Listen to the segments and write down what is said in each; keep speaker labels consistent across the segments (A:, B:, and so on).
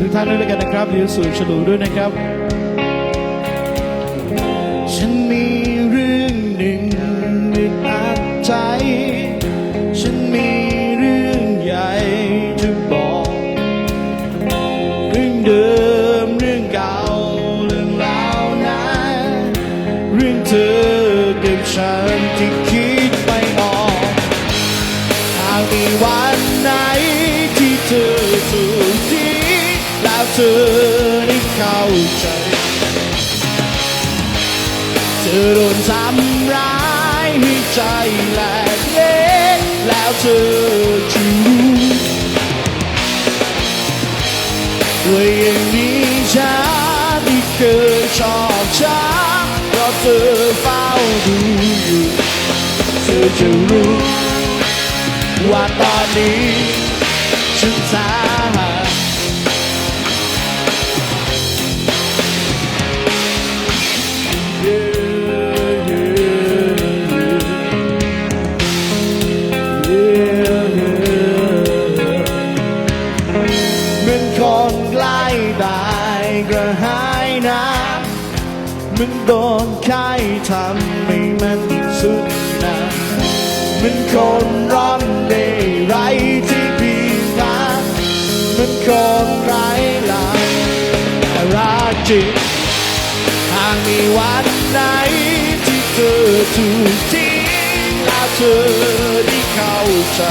A: ทุกท่านด้วยกันนะครับเรียนสู่ฉลูด้วยนะครับ ฉันมีเรื่องหนึ่งอึดอัดใจ ฉันมีเรื่องใหญ่จะบอก เรื่องเดิมเรื่องเก่าเรื่องราวนั้นเรื่องเธอกับฉันที่คิดไม่ออกหากมีวันไหน ธอได้เข้าใจ เธอโดนทำร้ายให้ใจแหลกเละแล้วเธอจะรู้ว่ายังมีฉันที่เคยชอบฉันเพราะเธอเฝ้าดูอยู่เธอจะรู้ว่าตอนนี้ฉันสา มือนโดนใครทำให้มันสุดหนาเหมือนคนร้อนในไรที่พีพาเหมือนคนไร้หลักแต่รักจริงหากมีวันไหนที่เธอถูกทิ้งแล้วเธอได้เข้าใจ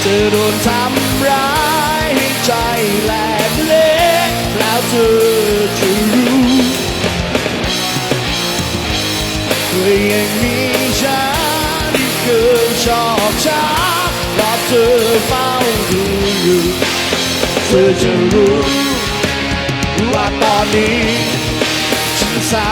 A: เธอโดนทำร้ายให้ใจแหลกเละแล้วเธอ ที่เคยชอบฉันรอเธอเฝ้าดูอยู่เธอจะรู้ว่าตอนนี้ฉันสา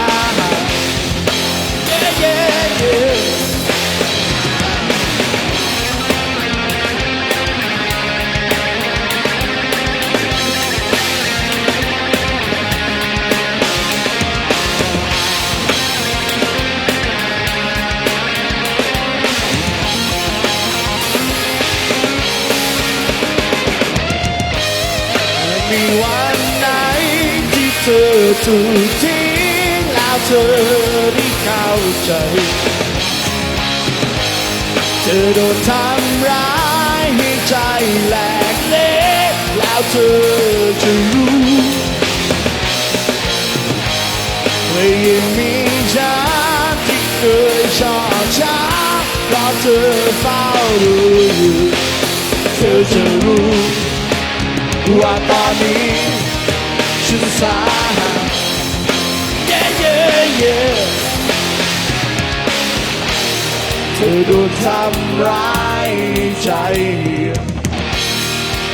A: เธอถูกทิ้งแล้วเธอได้เข้าใจ เธอโดนทำร้ายให้ใจแหลกเละแล้วเธอจะรู้ว่ายังมีฉันที่เคยชอบฉันเพราะเธอเฝ้าดูอยู่เธอจะรู้ว่าตอนนี้ ฉันสาหัส yeah, yeah, yeah เธอโดนทำร้ายใจ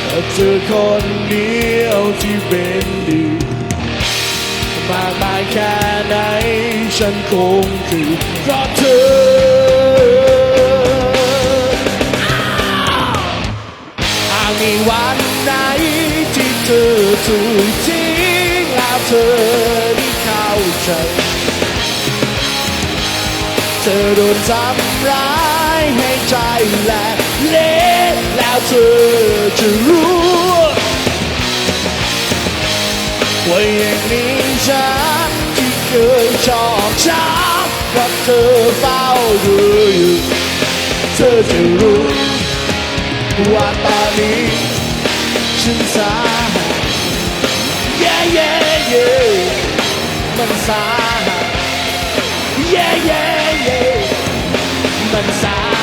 A: แต่เธอคนเดียวที่เป็นดีมากมายแค่ไหนฉันคงคือเพราะเธอามีวันไหนที่เธอถูกทิ้ ธอได้เข้าใจเธอโดนทำร้ายให้ใจแหลกเละแล้วเธอจะรู้ว่ายังมีฉันที่เคยชอบฉันเพราเธอเฝ้าดูอยู่เธอจะรู้ว่าตอนนี้ฉันสาหัส มันสาหัส yeah yeah yeah มันสา